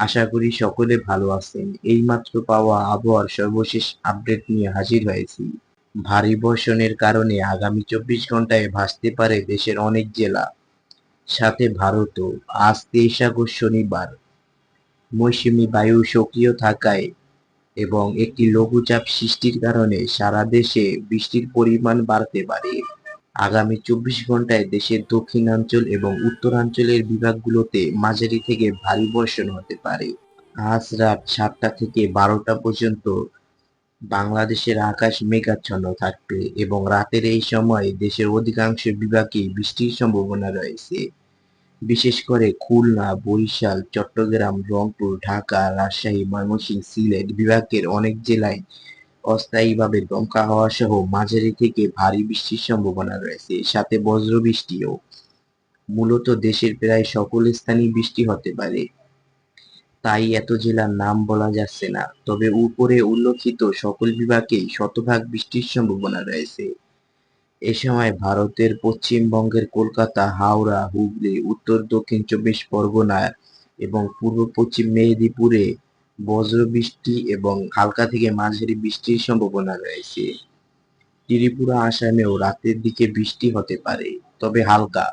আশা করি সকলে ভালো আছেন। এইমাত্র পাওয়া আবহাওয়ার সর্বশেষ আপডেট নিয়ে হাজির হয়েছি। ভারী বর্ষণের কারণে আগামী চব্বিশ ঘন্টায় ভাসতে পারে দেশের অনেক জেলা। সাথে ভারতও। আজ তেইশ আগস্ট শনিবার। মৌসুমী বায়ু সক্রিয় থাকায় এবং একটি লঘুচাপ সৃষ্টির কারণে সারা দেশে বৃষ্টির পরিমাণ বাড়তে পারে। আগামী চব্বিশ ঘন্টায় দেশের দক্ষিণাঞ্চল এবং উত্তরাঞ্চলের বিভাগগুলোতে মাঝারি থেকে ভারী বর্ষণ হতে পারে। আজ রাত সাতটা থেকে বারোটা পর্যন্ত বাংলাদেশের আকাশ মেঘাচ্ছন্ন থাকবে এবং রাতের এই সময় দেশের অধিকাংশ বিভাগে বৃষ্টির সম্ভাবনা রয়েছে। বিশেষ করে খুলনা, বরিশাল, চট্টগ্রাম, রংপুর, ঢাকা, রাজশাহী, ময়মনসিংহ, সিলেট বিভাগের অনেক জেলায় অস্থায়ীভাবে দমকা হাওয়া সহ মাঝারি থেকে ভারী বৃষ্টির সম্ভাবনা রয়েছে। সাথে বজ্র বৃষ্টিও। মূলত দেশের প্রায় সকল স্থানেই বৃষ্টি হতে পারে। তাই এত জেলার নাম বলা যাচ্ছে না। তবে উপরে উল্লেখিত সকল বিভাগেই শতভাগ বৃষ্টির সম্ভাবনা রয়েছে। এ সময় ভারতের পশ্চিমবঙ্গের কলকাতা, হাওড়া, হুগলি, উত্তর দক্ষিণ চব্বিশ পরগনা এবং পূর্ব পশ্চিম মেদিনীপুরে বজ্রবৃষ্টি এবং হালকা থেকে মাঝারি বৃষ্টির সম্ভাবনা রয়েছে। ত্রিপুরা, আসামেও রাতের দিকে বৃষ্টি হতে পারে, তবে হালকা।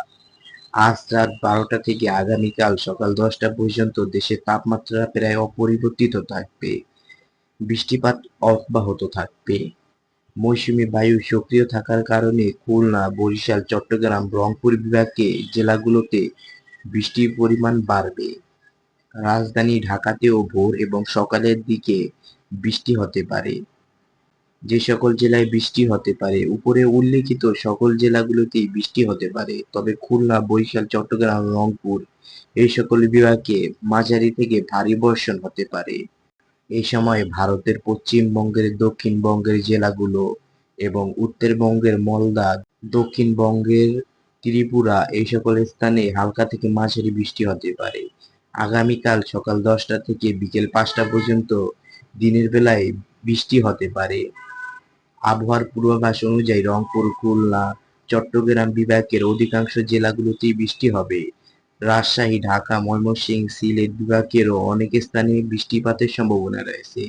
আজ রাত বারোটা থেকে আগামীকাল সকাল দশটা পর্যন্ত দেশের তাপমাত্রা প্রায় অপরিবর্তিত থাকবে। বৃষ্টিপাত অব্যাহত থাকবে। মৌসুমী বায়ু সক্রিয় থাকার কারণে খুলনা, বরিশাল, চট্টগ্রাম, রংপুর বিভাগে জেলাগুলোতে বৃষ্টির পরিমাণ বাড়বে। রাজধানী ঢাকাতেও ভোর এবং সকালের দিকে বৃষ্টি হতে পারে। যে সকল জেলায় বৃষ্টি হতে পারে, উপরে উল্লেখিত সকল জেলাগুলোতেই বৃষ্টি হতে পারে। তবে খুলনা, বরিশাল, চট্টগ্রাম, রংপুর এই সকল বিভাগে মাঝারি থেকে ভারী বর্ষণ হতে পারে। এই সময় ভারতের পশ্চিমবঙ্গের দক্ষিণবঙ্গের জেলাগুলো এবং উত্তরবঙ্গের মলদা, দক্ষিণবঙ্গের ত্রিপুরা এই সকল স্থানে হালকা থেকে মাঝারি বৃষ্টি হতে পারে। আগামীকাল সকাল দশটা থেকে বিকেল পাঁচটা পর্যন্ত দিনের বেলায় বৃষ্টি হতে পারে। আবহাওয়ার পূর্বাভাস অনুযায়ী রংপুর, খুলনা, চট্টগ্রাম বিভাগের অধিকাংশ জেলাগুলোতেই বৃষ্টি হবে। রাজশাহী, ঢাকা, ময়মনসিংহ, সিলেট বিভাগেরও অনেক স্থানে বৃষ্টিপাতের সম্ভাবনা রয়েছে।